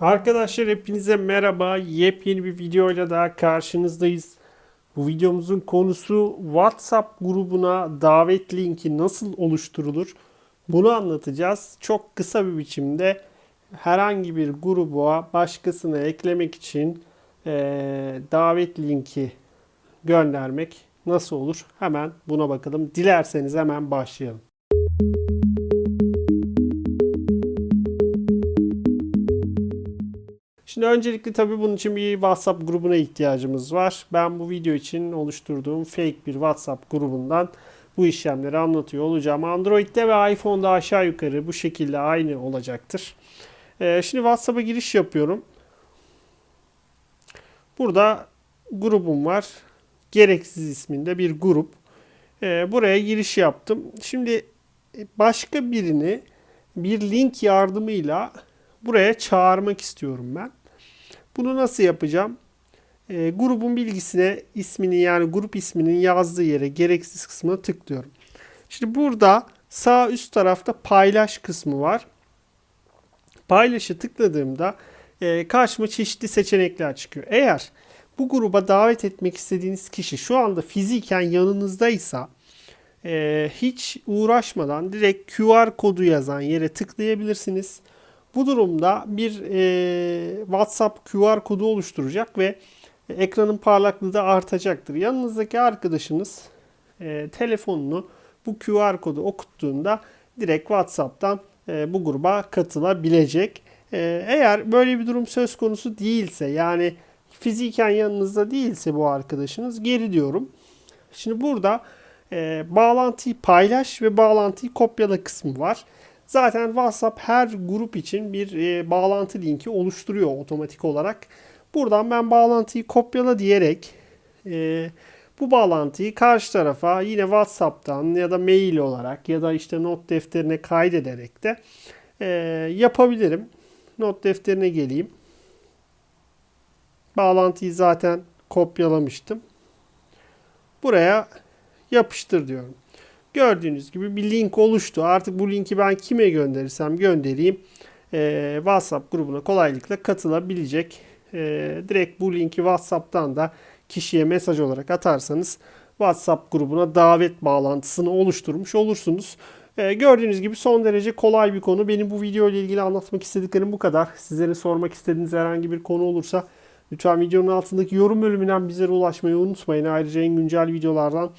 Arkadaşlar hepinize merhaba. Yepyeni bir videoyla daha karşınızdayız. Bu videomuzun konusu WhatsApp grubuna davet linki nasıl oluşturulur? Bunu anlatacağız. Çok kısa bir biçimde herhangi bir gruba başkasını eklemek için eee, davet linki göndermek nasıl olur? Hemen buna bakalım. Dilerseniz hemen başlayalım. Şimdi öncelikle tabii bunun için bir WhatsApp grubuna ihtiyacımız var. Ben bu video için oluşturduğum fake bir WhatsApp grubundan bu işlemleri anlatıyor olacağım. Android'de ve iPhone'da aşağı yukarı bu şekilde aynı olacaktır. Ee, şimdi WhatsApp'a giriş yapıyorum. Burada grubum var. Gereksiz isminde bir grup. Ee, buraya giriş yaptım. Şimdi başka birini bir link yardımıyla buraya çağırmak istiyorum ben. Bunu nasıl yapacağım? Ee, grubun bilgisine ismini yani grup isminin yazdığı yere gereksiz kısmına tıklıyorum. Şimdi burada sağ üst tarafta paylaş kısmı var. Paylaşı tıkladığımda e, karşıma çeşitli seçenekler çıkıyor. Eğer bu gruba davet etmek istediğiniz kişi şu anda fiziken yanınızdaysa e, hiç uğraşmadan direkt QR kodu yazan yere tıklayabilirsiniz. Bu durumda bir e, WhatsApp QR kodu oluşturacak ve ekranın parlaklığı da artacaktır. Yanınızdaki arkadaşınız e, telefonunu bu QR kodu okuttuğunda direkt WhatsApp'tan e, bu gruba katılabilecek. E, eğer böyle bir durum söz konusu değilse yani fiziken yanınızda değilse bu arkadaşınız geri diyorum. Şimdi burada e, bağlantıyı paylaş ve bağlantıyı kopyala kısmı var. Zaten WhatsApp her grup için bir e, bağlantı linki oluşturuyor otomatik olarak. Buradan ben bağlantıyı kopyala diyerek e, bu bağlantıyı karşı tarafa yine WhatsApp'tan ya da mail olarak ya da işte not defterine kaydederek de e, yapabilirim. Not defterine geleyim. Bağlantıyı zaten kopyalamıştım. Buraya yapıştır diyorum. Gördüğünüz gibi bir link oluştu. Artık bu linki ben kime gönderirsem göndereyim e, WhatsApp grubuna kolaylıkla katılabilecek. E, direkt bu linki WhatsApp'tan da kişiye mesaj olarak atarsanız WhatsApp grubuna davet bağlantısını oluşturmuş olursunuz. E, gördüğünüz gibi son derece kolay bir konu. Benim bu video ile ilgili anlatmak istediklerim bu kadar. Sizlere sormak istediğiniz herhangi bir konu olursa lütfen videonun altındaki yorum bölümünden bizlere ulaşmayı unutmayın. Ayrıca en güncel videolardan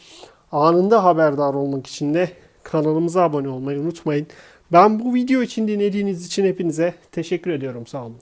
anında haberdar olmak için de kanalımıza abone olmayı unutmayın. Ben bu video için dinlediğiniz için hepinize teşekkür ediyorum. Sağ olun.